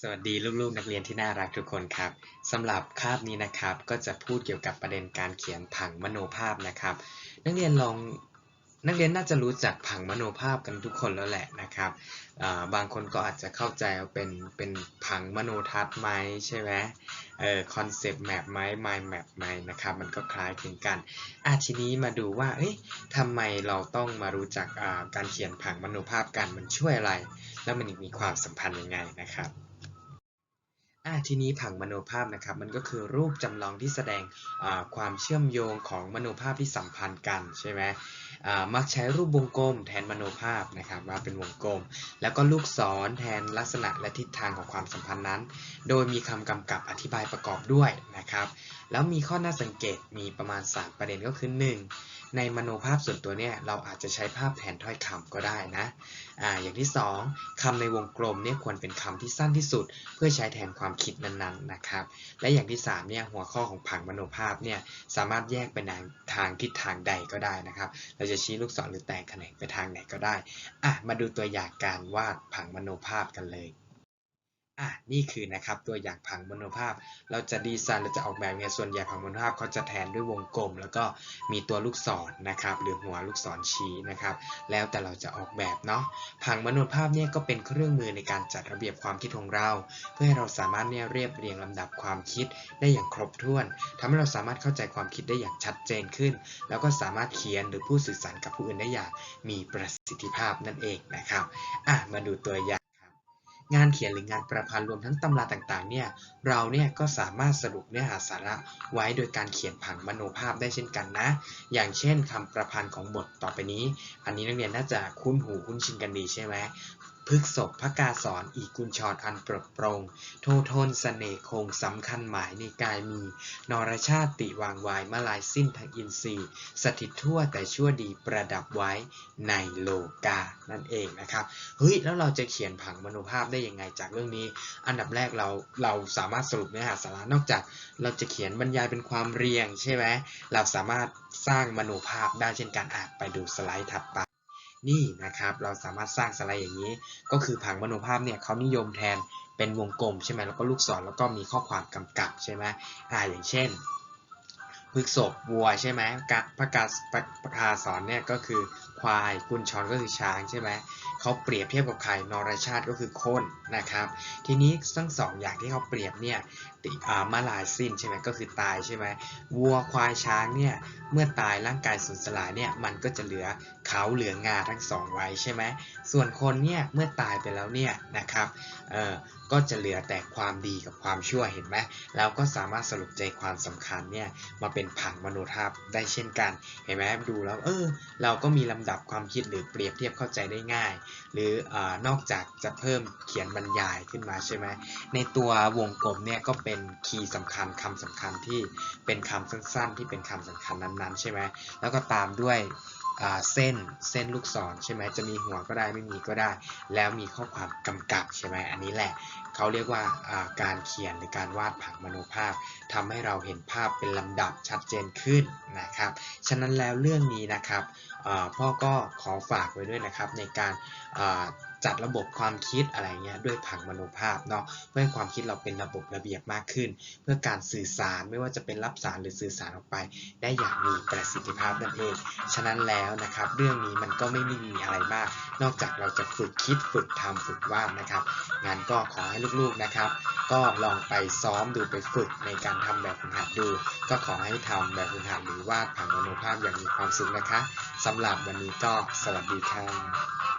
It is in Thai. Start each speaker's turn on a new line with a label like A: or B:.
A: สวัสดีลูกๆ นักเรียนที่น่ารักทุกคนครับสำหรับคาบนี้นะครับ ก็จะพูดเกี่ยวกับประเด็นการเขียนผังมโนภาพนะครับ นักเรียนลองนักเรียนน่าจะรู้จักผังมโนภาพกันทุกคนแล้วแหละนะครับบางคนก็อาจจะเข้าใจว่าเป็นเป็นผังมโนทัศน์ไหมใช่ไหมเอ่อคอนเซปต์แมปไหมไมล์แมปไหมนะครับมันก็คล้ายคลึงกันอะทีนี้มาดูว่าเอ้ยทำไมเราต้องมารู้จักการเขียนผังมโนภาพกันมันช่วยอะไร แล้วมันมีความสัมพันธ์ยังไงนะครับ อ่าทีนี้ผังมโนภาพนะครับมันก็คือรูปจำลองที่แสดงความเชื่อมโยงของมโนภาพที่สัมพันธ์กันใช่ไหมมักใช้รูปวงกลมแทนมโนภาพนะครับว่าเป็นวงกลม แล้วก็ลูกศรแทนลักษณะและทิศทางของความสัมพันธ์นั้น โดยมีคำกำกับอธิบายประกอบด้วยนะครับแล้วมีข้อน่าสังเกตมีประมาณ 3 ประเด็นก็คือ 1 ในมโนภาพส่วนตัวเนี่ยเราอาจจะใช้ภาพแทนถ้อยคำก็ได้นะอ่าอย่างที่ 2คำในวงกลมเนี่ยควรเป็นคำที่สั้นที่สุด เพื่อใช้แทนความคิดนั้นๆนะครับ และอย่างที่3เนี่ยหัวข้อของผังมโนภาพเนี่ยสามารถแยกไปในทางทิศทางใดก็ได้นะครับ เราจะชี้ลูกศรหรือแตกแขนงไปทางไหนก็ได้อะมาดูตัวอย่างการวาดผังมโนภาพกันเลย อะนี่คือนะครับตัวอย่างผังมโนภาพ เราจะดีไซน์เราจะออกแบบเนี่ยส่วนใหญ่ผังมโนภาพเขาจะแทนด้วยวงกลม แล้วก็มีตัวลูกศรนนะครับหรือหัวลูกศรชี้นะครับ แล้วแต่เราจะออกแบบเนาะผังมโนภาพเนี่ยก็เป็นเครื่องมือในการจัดระเบียบความคิดของเรา เพื่อให้เราสามารถเนี่ยเรียบเรียงลำดับความคิดได้อย่างครบถ้วนทำให้เราสามารถเข้าใจความคิดได้อย่างชัดเจนขึ้น แล้วก็สามารถเขียนหรือพูดสื่อสารกับผู้อื่นได้อย่างมีประสิทธิภาพนั่นเองนะครับอะมาดูตัวอย่าง งานเขียนหรืองานประพันธ์รวมทั้งตำราต่างๆเนี่ยเราเนี่ยก็สามารถสรุปเนื้อหาสาระไว้โดยการเขียนผังมโนภาพได้เช่นกันนะ อย่างเช่นคำประพันธ์ของบทต่อไปนี้ อันนี้นักเรียนน่าจะคุ้นหูคุ้นชินกันดีใช่ไหม พฤกษบพระกาสอนอีกุญชรอันปรดปรงโททนสเสน่คงสำคัญหมายในกายมี นรชาติวางวายมาลายสิ้นทางอินทรีย์ สถิตทั่วแต่ชั่วดีประดับไว้ในโลกา นั่นเองนะครับ เฮ้ย แล้วเราจะเขียนผังมโนภาพได้ยังไงจากเรื่องนี้ อันดับแรกเราเราสามารถสรุปเนื้อหาสาระนอกจาก เราจะเขียนบรรยายเป็นความเรียงใช่ไหมเราสามารถสร้างมโนภาพได้เช่นการอ่านไปดูสไลด์ถัดไป นี่นะครับ เราสามารถสร้างสไลด์อย่างนี้ ก็คือผังมโนภาพเนี่ยเขานิยมแทนเป็นวงกลมใช่ไหมแล้วก็ลูกศรแล้วก็มีข้อความกำกับใช่ไหมอ่าอย่างเช่น พฤกษบวัวใช่ไหมกะพระกาพระกาสอนเนี่ยก็คือควายกุญชรก็คือช้างใช่ไหมเขาเปรียบเทียบกับใครนรชาติก็คือคนนะครับ ทีนี้ทั้งสองอย่างที่เขาเปรียบเนี่ยมาลายสิ้นใช่ไหมก็คือตายใช่ไหมวัวควายช้างเนี่ยเมื่อตายร่างกายสูญสลายเนี่ยมันก็จะเหลือเขาเหลืองาทั้งสองไว้ใช่ไหมส่วนคนเนี่ยเมื่อตายไปแล้วเนี่ยนะครับเออก็จะเหลือแต่ความดีกับความชั่วเห็นไหมแล้วก็สามารถสรุปใจความสำคัญเนี่ยมาเป็นผังมโนภาพได้เช่นกัน เห็นไหมดูแล้วเออเราก็มีลำดับความคิดหรือเปรียบเทียบเข้าใจได้ง่าย หรืออนอกจากจะเพิ่มเขียนบรรยายขึ้นมาใช่ไหมในตัววงกลมเนี่ยก็เป็นคีย์สำคัญคำสำคัญที่เป็นคำสั้นๆ ที่เป็นคำสำคัญนั้นๆ ใช่ไหมแล้วก็ตามด้วย เส้นเส้นลูกศรใช่ไหมจะมีหัวก็ได้ไม่มีก็ได้ แล้วมีข้อความกำกับใช่ไหมอันนี้แหละเขาเรียกว่าการเขียนหรือการวาดผังมโนภาพทำให้เราเห็นภาพเป็นลำดับชัดเจนขึ้นนะครับ ฉะนั้นแล้วเรื่องนี้นะครับพ่อก็ขอฝากไว้ด้วยนะครับในการ จัดระบบความคิดอะไรเงี้ยด้วยผังมโนภาพเนาะเพื่อให้ความคิดเราเป็นระบบระเบียบมากขึ้น เพื่อการสื่อสารไม่ว่าจะเป็นรับสารหรือสื่อสารออกไป ได้อย่างมีประสิทธิภาพนั่นเองฉะนั้นแล้วนะครับเรื่องนี้มันก็ไม่มีอะไรมาก นอกจากเราจะฝึกคิดฝึกทำฝึกวาดนะครับงานก็ขอให้ลูกๆนะครับ ก็ลองไปซ้อมดูไปฝึกในการทำแบบฝึกหัดดู ก็ขอให้ทำแบบฝึกหัดหรือวาดผังมโนภาพอย่างมีความสุขนะคะสำหรับวันนี้ก็สวัสดีค่ะ